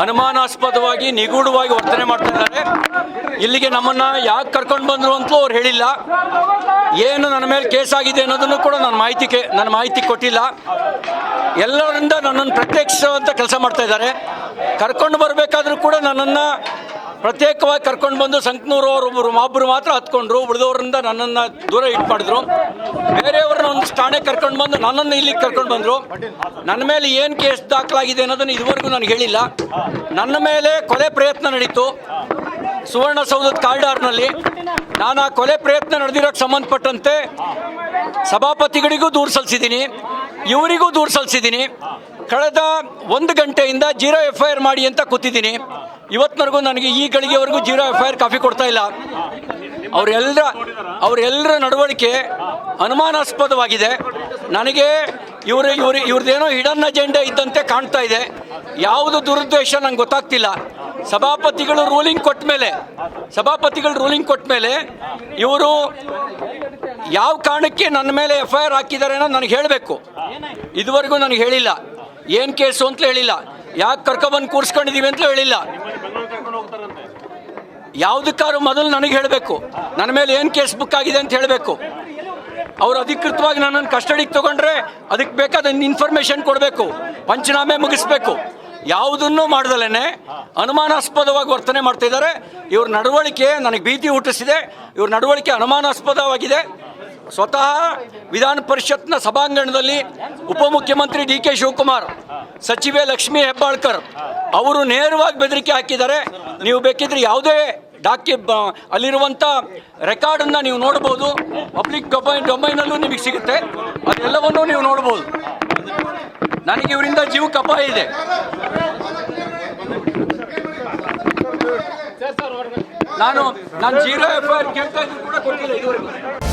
ಅನುಮಾನಾಸ್ಪದವಾಗಿ ನಿಗೂಢವಾಗಿ ವರ್ತನೆ ಮಾಡ್ತಾ ಇದ್ದಾರೆ. ಇಲ್ಲಿಗೆ ನಮ್ಮನ್ನ ಯಾಕೆ ಕರ್ಕೊಂಡು ಬಂದ್ರು ಅಂತಲೂ ಅವ್ರು ಹೇಳಿಲ್ಲ. ಏನು ನನ್ನ ಮೇಲೆ ಕೇಸ್ ಆಗಿದೆ ಅನ್ನೋದನ್ನು ಕೂಡ ನನ್ನ ಮಾಹಿತಿ ನನ್ನ ಮಾಹಿತಿ ಕೊಟ್ಟಿಲ್ಲ. ಎಲ್ಲರಿಂದ ನನ್ನನ್ನು ಅಂತ ಕೆಲಸ ಮಾಡ್ತಾ ಇದ್ದಾರೆ. ಕರ್ಕೊಂಡು ಬರಬೇಕಾದ್ರೂ ಕೂಡ ನನ್ನನ್ನು ಪ್ರತ್ಯೇಕವಾಗಿ ಕರ್ಕೊಂಡು ಬಂದು ಸಂಕನೂರು ಅವರು ಒಬ್ಬರು ಒಬ್ಬರು ಮಾತ್ರ ಹತ್ಕೊಂಡ್ರು, ಉಳಿದವರಿಂದ ನನ್ನನ್ನು ದೂರ ಇಟ್ ಮಾಡಿದ್ರು ಬೇರೆಯವ್ರನ್ನ ಒಂದು ಠಾಣೆ ಕರ್ಕೊಂಡು ಬಂದು ನನ್ನನ್ನು ಇಲ್ಲಿಗೆ ಕರ್ಕೊಂಡು ಬಂದರು. ನನ್ನ ಮೇಲೆ ಏನು ಕೇಸ್ ದಾಖಲಾಗಿದೆ ಅನ್ನೋದನ್ನು ಇದುವರೆಗೂ ನಾನು ಹೇಳಿಲ್ಲ. ನನ್ನ ಮೇಲೆ ಕೊಲೆ ಪ್ರಯತ್ನ ನಡೀತು. ಸುವರ್ಣಸೌಧದ ಕಾರಿಡಾರ್ನಲ್ಲಿ. ನಾನು ಆ ಕೊಲೆ ಪ್ರಯತ್ನ ನಡೆದಿರೋಕ್ಕೆ ಸಂಬಂಧಪಟ್ಟಂತೆ ಸಭಾಪತಿಗಳಿಗೂ ದೂರು ಸಲ್ಲಿಸಿದ್ದೀನಿ ಇವರಿಗೂ ದೂರು ಸಲ್ಲಿಸಿದ್ದೀನಿ ಕಳೆದ ಒಂದು ಗಂಟೆಯಿಂದ ಜೀರೋ ಎಫ್ ಐ ಆರ್ ಮಾಡಿ ಅಂತ ಕೂತಿದ್ದೀನಿ. ಇವತ್ತಿನವರೆಗೂ ನನಗೆ ಈ ಗಳಿಗೆವರೆಗೂ ಜೀರೋ ಎಫ್ ಐ ಕಾಫಿ ಕೊಡ್ತಾ ಇಲ್ಲ. ಅವರೆಲ್ಲರ ಅವರೆಲ್ಲರ ನಡವಳಿಕೆ ಅನುಮಾನಾಸ್ಪದವಾಗಿದೆ. ನನಗೆ ಇವರು ಇವರು, ಇವ್ರದ್ದೇನೋ ಹಿಡನ್ ಅಜೆಂಡಾ ಇದ್ದಂತೆ ಕಾಣ್ತಾ ಇದೆ. ಯಾವುದು ದುರುದ್ದೇಶ ನಂಗೆ ಗೊತ್ತಾಗ್ತಿಲ್ಲ. ಸಭಾಪತಿಗಳು ರೂಲಿಂಗ್ ಕೊಟ್ಟ ಮೇಲೆ, ಸಭಾಪತಿಗಳು ರೂಲಿಂಗ್ ಕೊಟ್ಟ ಮೇಲೆ ಇವರು ಯಾವ ಕಾರಣಕ್ಕೆ ನನ್ನ ಮೇಲೆ ಎಫ್ ಐ ಆರ್ ಹಾಕಿದ್ದಾರೆ ಅನ್ನೋದು ನನಗೆ ಹೇಳಬೇಕು. ಇದುವರೆಗೂ ನನಗೆ ಹೇಳಿಲ್ಲ. ಏನು ಕೇಸು ಅಂತ ಹೇಳಿಲ್ಲ. ಯಾಕೆ ಕರ್ಕೊಬಂದು ಕೂರಿಸ್ಕೊಂಡಿದ್ದೀವಿ ಅಂತಲೂ ಹೇಳಿಲ್ಲ. ಯಾವುದಕ್ಕಾದ್ರೂ ಮೊದಲು ನನಗೆ ಹೇಳಬೇಕು. ನನ್ನ ಮೇಲೆ ಏನು ಕೇಸ್ ಬುಕ್ ಆಗಿದೆ ಅಂತ ಹೇಳಬೇಕು. ಅವರು ಅಧಿಕೃತವಾಗಿ ನನ್ನನ್ನು ಕಸ್ಟಡಿಗೆ ತಗೊಂಡ್ರೆ ಅದಕ್ಕೆ ಬೇಕಾದ ಇನ್ಫಾರ್ಮೇಷನ್ ಕೊಡಬೇಕು. ಪಂಚನಾಮೆ ಮುಗಿಸ್ಬೇಕು. ಯಾವುದನ್ನು ಮಾಡ್ದಲೇ ಅನುಮಾನಾಸ್ಪದವಾಗಿ ವರ್ತನೆ ಮಾಡ್ತಾ ಇದ್ದಾರೆ. ಇವ್ರ ನಡವಳಿಕೆ ನನಗೆ ಭೀತಿ ಹುಟ್ಟಿಸಿದೆ. ಇವ್ರ ನಡವಳಿಕೆ ಅನುಮಾನಾಸ್ಪದವಾಗಿದೆ. ಸ್ವತಃ ವಿಧಾನ ಪರಿಷತ್ನ ಸಭಾಂಗಣದಲ್ಲಿ ಉಪಮುಖ್ಯಮಂತ್ರಿ ಡಿ ಕೆ ಶಿವಕುಮಾರ್, ಸಚಿವೆ ಲಕ್ಷ್ಮೀ ಹೆಬ್ಬಾಳ್ಕರ್, ಅವರು ನೇರವಾಗಿ ಬೆದರಿಕೆ ಹಾಕಿದ್ದಾರೆ. ನೀವು ಬೇಕಿದ್ರೆ ಯಾವುದೇ ಡಾಕ್ಯು ಅಲ್ಲಿರುವಂಥ ರೆಕಾರ್ಡನ್ನು ನೀವು ನೋಡ್ಬೋದು. ಪಬ್ಲಿಕ್ ಡೊಮೈನ್ ಡೊಮೈನಲ್ಲೂ ನಿಮಗೆ ಸಿಗುತ್ತೆ. ಅದೆಲ್ಲವನ್ನೂ ನೀವು ನೋಡ್ಬೋದು. ನನಗೆ ಇವರಿಂದ ಜೀವ ಅಪಾಯ ಇದೆ. ನಾನು ನಾನು ಜೀರೋ ಎಫ್ ಕೇಳ್ತಾ ಇದ್ರು ಕೂಡ ಕೊಟ್ಟಿಲ್ಲ ಇದುವರೆಗೂ.